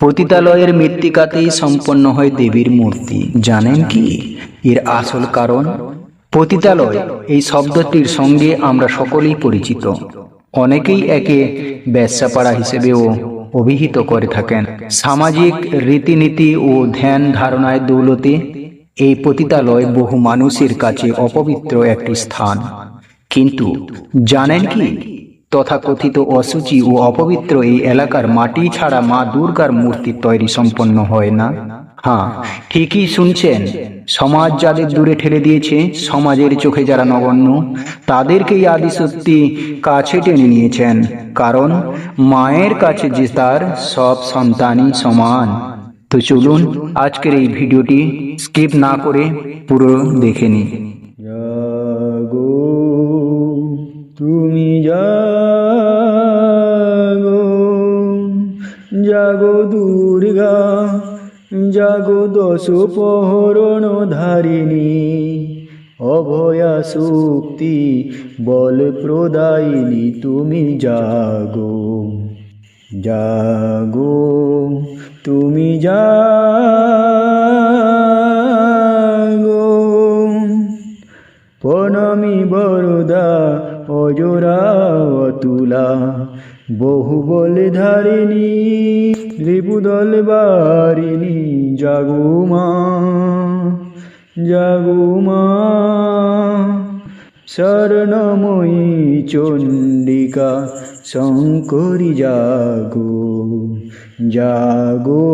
পতিতালয়ের মৃত্তিকাতেই সম্পন্ন হয় দেবীর মূর্তি। জানেন কি? এর আসল কারণ? পতিতালয় এই শব্দটির সঙ্গে আমরা সকলেই পরিচিত। অনেকেই একে ব্যবসাপাড়া হিসেবেও অভিহিত করে থাকেন। সামাজিক রীতিনীতি ও ধ্যান ধারণায় দৌলতে এই পতিতালয় বহু মানুষের কাছে অপবিত্র একটি স্থান। কিন্তু জানেন কি? তথাকথিত অসুচি ও অপবিত্র এই এলাকার মাটি ছাড়া মা দুর্গার মূর্তি তৈরি সম্পন্ন হয় না। হ্যাঁ ঠিকই শুনছেন। সমাজ যাদের দূরে ঠেলে দিয়েছে, সমাজের চোখে যারা নগণ্য, তাদেরকেই আদিশক্তি কাছে টেনে নিয়েছেন। কারণ মায়ের কাছে যে তার সব সন্তানই সমান। তো চলুন আজকের এই ভিডিওটি স্কিপ না করে পুরো দেখে নিই। তুমি জাগো জাগো দুর্গা, জাগো দশ পহরণ ধারিণী। অভয়া শক্তি বল প্রদায়িনী, তুমি জাগো জাগো, তুমি জাগো। প্রণামী বরদা, অজরা, অতুলা বহু বলে ধারিণী রিপুদল বারিণী জাগুমা জাগুমা শরণময়ী চণ্ডিকা শঙ্করী জাগো জাগো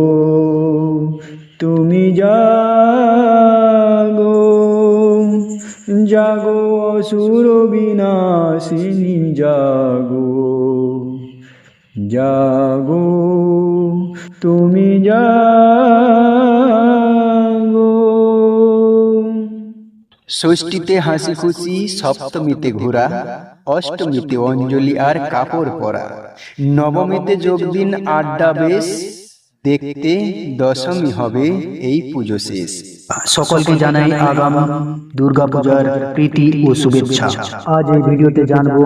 তুমি জাগো। জাগো অসুর বিনাশিনী, জাগো। জাগো, তুমি জাগো। ষষ্ঠীতে হাসি খুশি সপ্তমীতে ঘোরা অষ্টমীতে অঞ্জলি আর কাপড় পরা। নবমীতে যোগ দিন আড্ডা বেশ, দেখতে দশমী হবে এই পুজো শেষ। সকলকে জানাই আগাম দুর্গা পূজার প্রীতি ও শুভেচ্ছা। আজ এই ভিডিওতে জানব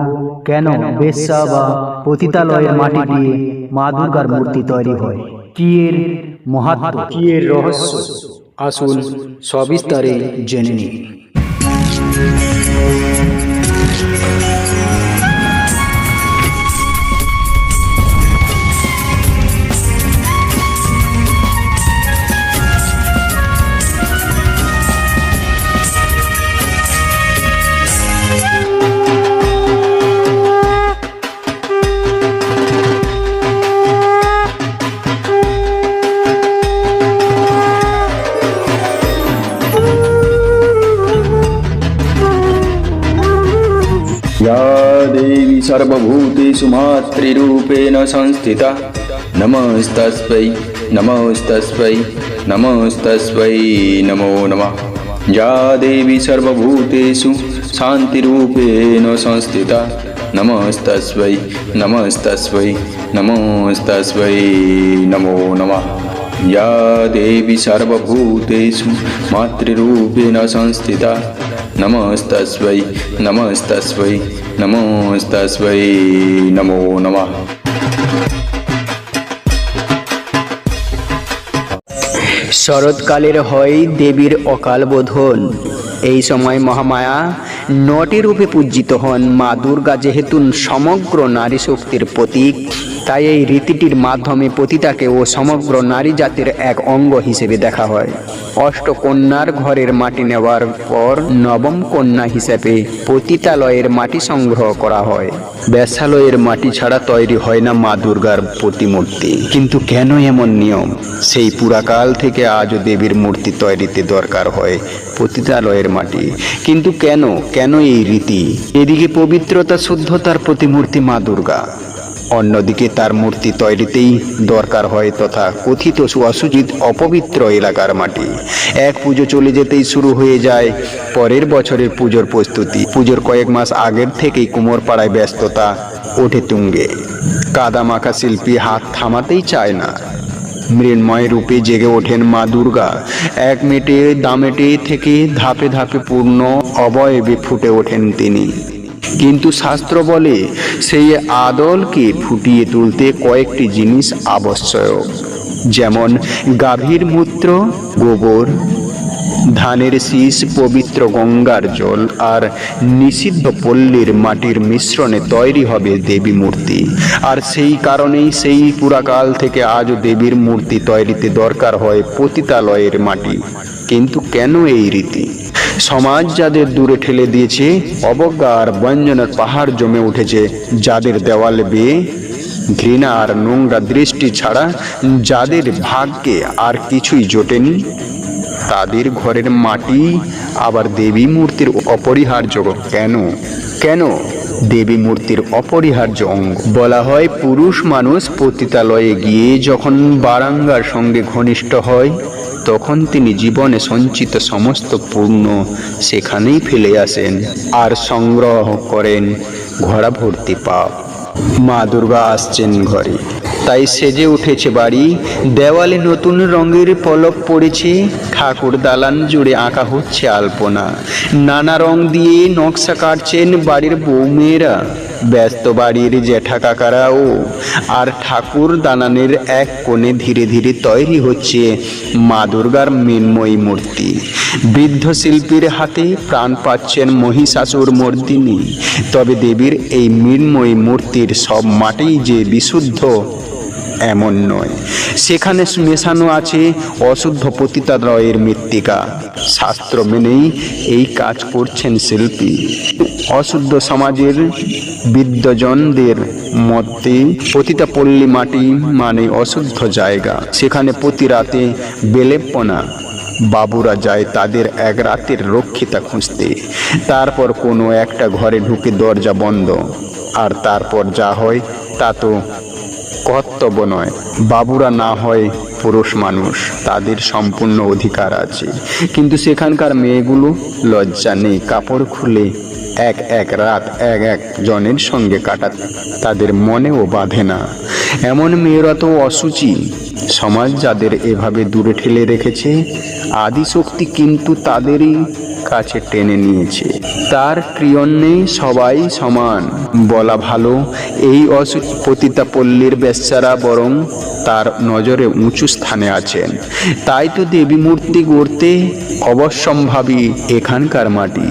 কেন বেশ্যা বা পতিতালয়ের মাটি দিয়ে মা দুর্গার মূর্তি তৈরি হয়। কি এর মহাত্ম? কি এর রহস্য? আসুন সবিস্তারে জেনে নিই। सर्वभूतेषु मातृरूपेण संस्थिता। नमस्तस्मै नमस्तस्मै नमस्तस्मै नमो नमः। या देवी सर्वभूतेषु शान्तिरूपेण संस्थिता। नमस्तस्मै नमस्तस्मै नमस्तस्मै नमो नमः। या देवी सर्वभूतेषु मातृरूपेण संस्थिता। নমস্তস্বৈ নমস্তস্বৈ নমস্তস্বৈ নমো নমঃ শরৎকালের হয় দেবীর অকাল বোধন এই সময় মহামায়া নটি রূপে পূজিত হন মা দুর্গা যেহেতু সমগ্র নারী শক্তির প্রতীক তাই এই রীতিটির মাধ্যমে পতিতাকে ও সমগ্র নারী জাতির এক অঙ্গ হিসেবে দেখা হয়। অষ্টকন্যার ঘরের মাটি নেওয়ার পর নবম কন্যা হিসেবে পতিতালয়ের মাটি সংগ্রহ করা হয়। ব্যাসালয়ের মাটি ছাড়া তৈরি হয় না মা দুর্গার প্রতিমূর্তি। কিন্তু কেন এমন নিয়ম? সেই পুরাকাল থেকে আজও দেবীর মূর্তি তৈরিতে দরকার হয় পতিতালয়ের মাটি। কিন্তু কেন? কেন এই রীতি? এদিকে পবিত্রতা, শুদ্ধতার প্রতিমূর্তি মা দুর্গা। অন্যদিকে তার মূর্তি তৈরিতেই দরকার হয় তথা কথিত অসুচিত অপবিত্র এলাকার মাটি। এক পুজো চলে যেতেই শুরু হয়ে যায় পরের বছরের পুজোর প্রস্তুতি। পুজোর কয়েক মাস আগের থেকেই কুমোরপাড়ায় ব্যস্ততা ওঠে তুঙ্গে। কাদা মাখা শিল্পী হাত থামাতেই চায় না। মৃন্ময় রূপে জেগে ওঠেন মা দুর্গা। এক মেটে দামেটে থেকে ধাপে ধাপে পূর্ণ অবয়বে ফুটে ওঠেন তিনি। কিন্তু শাস্ত্র বলে সেই আদলকে ফুটিয়ে তুলতে কয়েকটি জিনিস আবশ্যক, যেমন গাভীর মূত্র, গোবর, ধানের শীষ, পবিত্র গঙ্গার জল আর নিষিদ্ধ পল্লীর মাটির মিশ্রণে তৈরি হবে দেবী মূর্তি। আর সেই কারণেই সেই পুরাকাল থেকে আজও দেবীর মূর্তি তৈরিতে দরকার হয় পতিতালয়ের মাটি। কিন্তু কেন এই রীতি? সমাজ যাদের দূরে ঠেলে দিয়েছে অবজ্ঞা আর বঞ্জনার পাহাড় জমে উঠেছে, যাদের দেওয়ালে বেয়ে ঘৃণা আর নোংরা দৃষ্টি ছাড়া যাদের ভাগ্যে আর কিছুই জোটেনি, তাদের ঘরের মাটি আবার দেবী মূর্তির অপরিহার্য কেন? কেন? দেবী মূর্তির অপরিহার্য অঙ্গ। বলা হয়, পুরুষ মানুষ পতিতালয়ে গিয়ে যখন বারাঙ্গার সঙ্গে ঘনিষ্ঠ হয়, তখন তিনি জীবনে সঞ্চিত সমস্ত পূর্ণ সেখানেই ফেলে আসেন আর সংগ্রহ করেন ঘোড়া ভর্তি পাপ। মা দুর্গা আসছেন ঘরে। তাই সেজে উঠেছে বাড়ি। দেওয়ালে নতুন রঙের পলক পড়েছে। ঠাকুর দালান জুড়ে আঁকা হচ্ছে আলপনা। নানা রং দিয়ে নকশা কাটছেন বাড়ির বৌমেয়েরা ব্যস্ত বাড়ির জ্যাঠা কাকারাও। আর ঠাকুর দালানের এক কোণে ধীরে ধীরে তৈরি হচ্ছে মা দুর্গার মৃন্ময়ী মূর্তি। বৃদ্ধ শিল্পীর হাতে প্রাণ পাচ্ছেন মহিষাসুর মর্দিনী। তবে দেবীর এই মৃন্ময়ী মূর্তির সব মাটিই যে বিশুদ্ধ এমন নয়। সেখানে মেশানো আছে অশুদ্ধ পতিতাদ্রয়ের মৃত্তিকা। শাস্ত্র মেনেই এই কাজ করছেন শিল্পী। অশুদ্ধ সমাজের বিদ্যজনদের মধ্যে পতিতা পল্লী মাটি মানে অশুদ্ধ জায়গা। সেখানে প্রতি রাতে বেলেপনা বাবুরা যায় তাদের এক রাতের রক্ষিতা খুঁজতে। তারপর কোনো একটা ঘরে ঢুকে দরজা বন্ধ। আর তারপর যা হয় তা তো কর্তব্য নয়। বাবুরা না হয় পুরুষ মানুষ, তাদের সম্পূর্ণ অধিকার আছে। কিন্তু সেখানকার মেয়েগুলো লজ্জা নেই, কাপড় খুলে এক এক রাত এক এক জনের সঙ্গে কাটা তাদের মনেও বাঁধে না। এমন মেয়েরা তো অসুচি। সমাজ যাদের এভাবে দূরে ঠেলে রেখেছে, আদিশক্তি কিন্তু তাদেরই কাছে টেনে নিয়েছে। তার ক্রিয়ন্যে সবাই সমান। বলা ভালো, এই অসু পতিতা পল্লীর বেশ্যারা বরং তার নজরে উঁচু স্থানে আছেন। তাই তো দেবী মূর্তি গড়তে অবশ্যম্ভাবী এখানকার মাটি।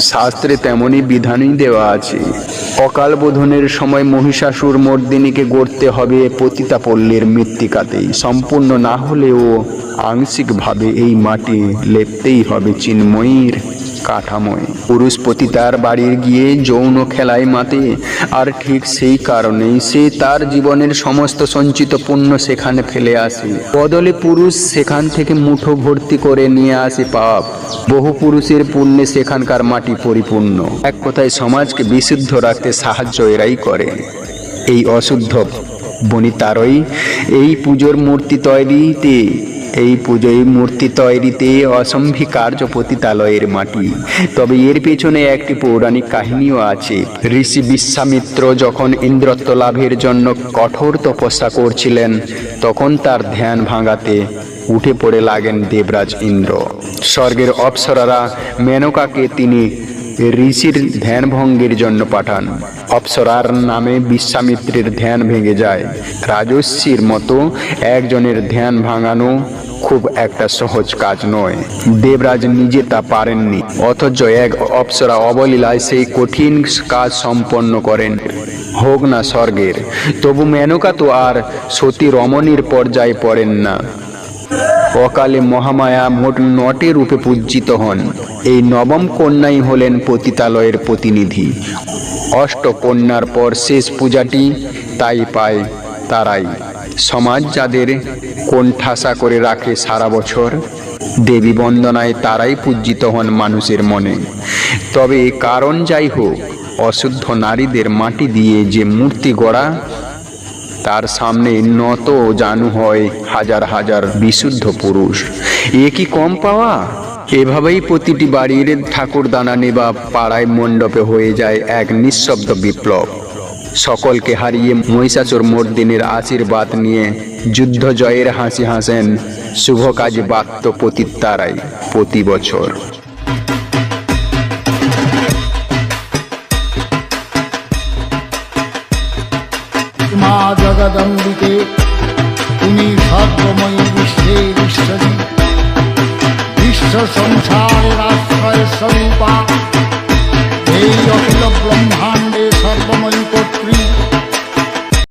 শাস্ত্রে তেমনই বিধানই দেওয়া আছে। অকাল বোধনের সময় মহিষাসুর মর্দিনীকে গড়তে হবে পতিতা পল্লীর মৃত্তিকাতেই। সম্পূর্ণ না হলেও আংশিকভাবে এই মাটি লেপতেই হবে চিন্ময়ীর কাঠামোয়। পুরুষ পতিতার বাড়ির গিয়ে যৌন খেলায় মাতে, আর ঠিক সেই কারণেই সে তার জীবনের সমস্ত সঞ্চিত পুণ্য সেখানে ফেলে আসে। বদলে পুরুষ সেখান থেকে মুঠো ভর্তি করে নিয়ে আসে পাপ। বহু পুরুষের পুণ্যে সেখানকার মাটি পরিপূর্ণ। এক কথায় সমাজকে বিশুদ্ধ রাখতে সাহায্য এরাই করে। এই অশুদ্ধ বনিতারই এই পুজোর মূর্তি তৈরিতে এই পুজোয় মূর্তি তৈরিতে অসম্ভি কার্য পতিতালয়ের মাটি। তবে এর পেছনে একটি পৌরাণিক কাহিনীও আছে। ঋষি বিশ্বামিত্র যখন ইন্দ্রত্ব লাভের জন্য কঠোর তপস্যা করছিলেন, তখন তার ধ্যান ভাঙাতে উঠে পড়ে লাগেন দেবরাজ ইন্দ্র। স্বর্গের অপ্সরারা মেনকাকে তিনি ঋষির ধ্যান ভঙ্গের জন্য পাঠান। অপ্সরার নামে বিশ্বামিত্রের ধ্যান ভেঙে যায়। রাজস্বীর মতো একজনের ধ্যান ভাঙানো খুব একটা সহজ কাজ নয়। দেবরাজ নিজে তা পারেননি, অথচ এক অপ্সরা অবলীলায় সেই কঠিন কাজ সম্পন্ন করেন। হোক না স্বর্গের, তবু মেনকা তো আর সতী রমণীর পর্যায়ে পড়েন না। অকালে মহামায়া মোট নটে রূপে পূজিত হন। এই নবম কন্যাই হলেন পতিতালয়ের প্রতিনিধি। অষ্টকন্যার পর শেষ পূজাটি তাই পায় তারাই। সমাজ যাদের কোণঠাসা করে রাখে সারা বছর, দেবী বন্দনায় তারাই পূজিত হন মানুষের মনে। তবে কারণ যাই হোক, অশুদ্ধ নারীদের মাটি দিয়ে যে মূর্তি গড়া, তার সামনে নত জানু হয় হাজার হাজার বিশুদ্ধ পুরুষ। এ কি কম পাওয়া? এভাবেই প্রতিটি বাড়ির ঠাকুর দানানি বা পাড়ায় মণ্ডপে হয়ে যায় এক নিঃশব্দ বিপ্লব। সকলকে হারিয়ে মহিষাচুর মর্দিনের আশীর্বাদ নিয়ে যুদ্ধ জয়ের হাসি হাসেন শুভ কাজে বাত্য পতিতারাই প্রতি বছর। মা জগদম্বিকে তুমি ঈশ্বরী। বিশ্ব সংসারের আশ্রয় স্বরূপা এই অখিল ব্রহ্মাণ্ডে সর্ব